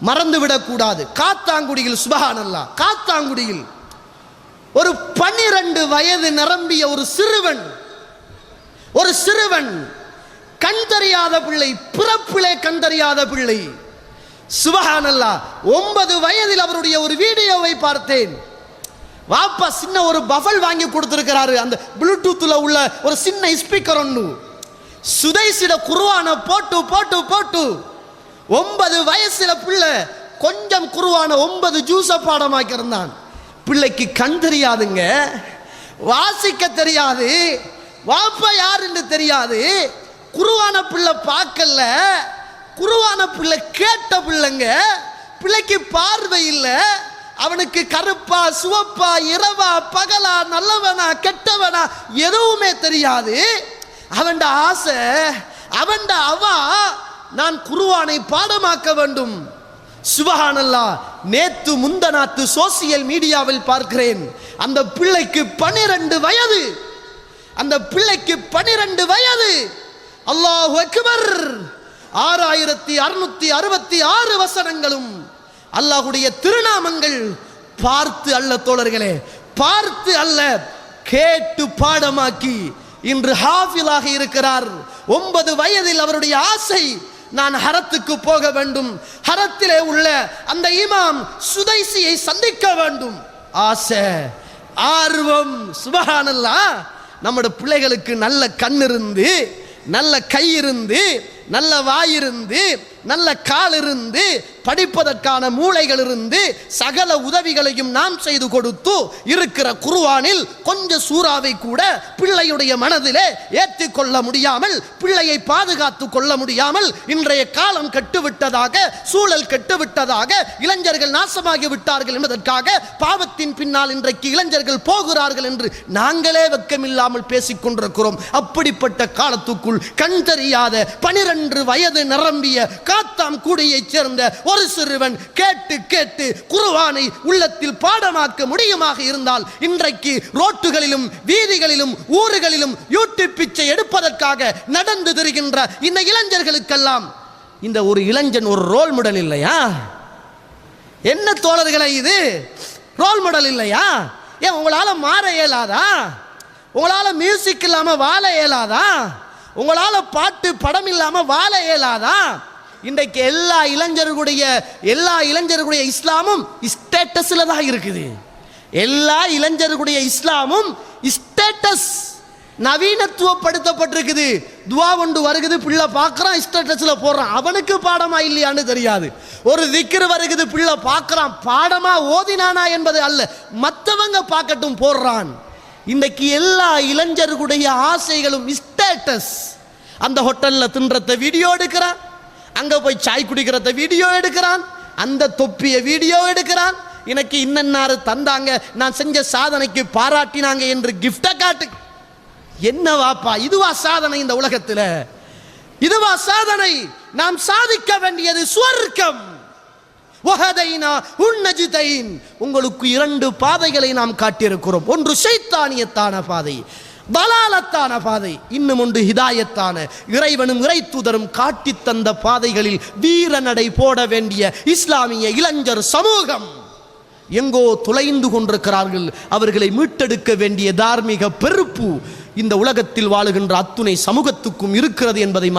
மறந்து விடக்கூடாது காத்தாங்குடியில் சுபஹானல்லா காத்தாங்குடியில் ஒரு பன்னிரண்டு வயது நிரம்பிய ஒரு சிறுவன் ஒரு சிறுவன் கண் தெரியாத பிள்ளை பிறப்பிலே கண் தெரியாத பிள்ளை. சுபஹானல்லா ஒன்பது வயதில் அவருடைய ஒரு வீடியோவை பார்த்தேன். வாப்பா சின்ன ஒரு பஃபல் வாங்கி கொடுத்துருக்கிறாரு. அந்த ப்ளூடூத்தில் உள்ள ஒரு சின்ன ஸ்பீக்கர் ஒன்று சுதைசிட குருவான போட்டு போட்டு போட்டு. ஒன்பது வயசுல பிள்ளை கொஞ்சம் குருவான ஒன்பது ஜூஸ பாடமாக்கி இருந்தான். பிள்ளைக்கு கண் தெரியாதுங்க. வாசிக்க தெரியாது. வாப்பா யாருன்னு தெரியாது. குருவான பிள்ளை பார்க்கல. குருவான பிள்ளை கேட்ட பிள்ளைங்க பிள்ளைக்கு பார்வை இல்லை. அவனுக்கு கருப்பா சிவப்பா இரவா பகலா நல்லவனா கெட்டவனா எதுவுமே தெரியாது. அவன்ட ஆசை அவன்ட அவா நான் குருவானை பாடமாக்க வேண்டும். சுபஹானல்லா நேத்து முந்தநாத்து சோசியல் மீடியாவில் பார்க்கிறேன். அந்த பிள்ளைக்கு பனிரெண்டு வயது. அந்த பிள்ளைக்கு பனிரெண்டு வயது. அல்லாஹ் அக்பர். ஆறாயிரத்தி அறுநூத்தி அறுபத்தி ஆறு வசனங்களும் அல்லாஹுடைய திருநாமங்கள் பார்த்து அல்ல தோழர்களே பார்த்து அல்ல கேட்டு பாடமாக்கி இன்று ஹாஃபிலாக இருக்கிறார். ஒன்பது வயதில் அவருடைய ஆசை நான் ஹரத்துக்கு போக வேண்டும். ஹரத்திலே உள்ள அந்த இமாம் சுதைசியை சந்திக்க வேண்டும். ஆசை ஆர்வம் சுபகானல்லா. நம்முடைய பிள்ளைகளுக்கு நல்ல கண் இருந்து நல்ல கை இருந்து நல்ல வாய் இருந்து நல்ல கால் இருந்து படிப்பதற்கான மூளைகள் இருந்து சகல உதவிகளையும் நாம் செய்து கொடுத்து இருக்கிற குருவானில் கொஞ்ச சூறாவை கூட பிள்ளையுடைய மனதிலே ஏற்றி கொள்ள முடியாமல் பிள்ளையை பாதுகாத்து கொள்ள முடியாமல் இன்றைய காலம் கெட்டுவிட்டதாக சூழல் கெட்டுவிட்டதாக இளைஞர்கள் நாசமாகி விட்டார்கள் என்பதற்காக பாவத்தின் பின்னால் இன்றைக்கு இளைஞர்கள் போகிறார்கள் என்று நாங்களே வெக்கமில்லாமல் பேசிக் கொண்டிருக்கிறோம். அப்படிப்பட்ட காலத்துக்குள் கண் தெரியாத பனிரெண்டு வயது நிரம்பிய காத்தாம் கூடையைச் சேர்ந்த ஒரு சிறுவன் கேட்டு கேட்டு குருவானை உள்ளத்தில் பாடமாக்க முடியுமாக இருந்தால் இன்றைக்கு ரோட்டுகளிலும் வீதிகளிலும் ஊர்களிலும் யூடியூப் பிச்சை எடுப்பதற்காக நடந்து திரிகின்ற இந்த இளைஞர்களுக்கெல்லாம் இந்த ஒரு இளைஞன் ஒரு ரோல் மாடல் இல்லையா? என்ன தோழர்களே இது? ரோல் மாடல் இல்லையா? ஏன் உங்களால் மாற இயலாதா? உங்களால் மியூசிக் இல்லாமல் வாழ இயலாதா? உங்களால் பாட்டு படம் இல்லாமல் வாழ இயலாதா? இன்றைக்கு எல்லா இளைஞர்களுடைய எல்லா இளைஞர்களுடைய இஸ்லாமும் ஸ்டேட்டஸில் தான் இருக்குது. எல்லா இளைஞர்களுடைய இஸ்லாமும் ஸ்டேட்டஸ் நவீனத்துவப்படுத்தப்பட்டிருக்குது. துவா ஒன்று வருகுது பிள்ளை பார்க்குறான் ஸ்டேட்டஸில் போடுறான். அவனுக்கு பாடமா இல்லையான்னு தெரியாது. ஒரு திக்ரு வருகுது பிள்ளை பார்க்குறான். பாடமா ஓதினானா என்பது அல்ல. மற்றவங்க பார்க்கட்டும் போடுறான். இன்னைக்கு எல்லா இளைஞர்களுடைய ஆசைகளும் ஸ்டேட்டஸ் அந்த ஹோட்டலில் தின்றத்தை வீடியோ எடுக்கிறான். அங்கே போய் சாய் குடிக்கிறத வீடியோ எடுக்கிறான். அந்த தொப்பியை வீடியோ எடுக்கிறான். எனக்கு இன்னன்னாரு தந்தாங்க. நான் செஞ்ச சாதனைக்கு பாராட்டினாங்க என்று கிஃப்டை காட்டு. என்ன வாப்பா இதுவா சாதனை இந்த உலகத்தில்? இதுவா சாதனை? நாம் சாதிக்க வேண்டியது சுவர்க்கம். உங்களுக்கு இரண்டு பாதைகளை நாம் காட்டியிருக்கிறோம். ஒன்று சைத்தானியத்தான பாதை. பலாலத்தான பாதை இன்னும் ஒன்று ஹிதாயத்தான. இறைவனும் இறை தூதரும் காட்டித் தந்த பாதைகளில் வீர நடை போட வேண்டிய இஸ்லாமிய இளைஞர் சமூகம். எங்கோ துளைந்து கொண்டிருக்கிறார்கள். அவர்களை மீட்டெடுக்க வேண்டிய தார்மீக பெருப்பு இந்த உலகத்தில் வாழுகின்ற அத்துணை சமூகத்துக்கும் இருக்கிறது என்பதை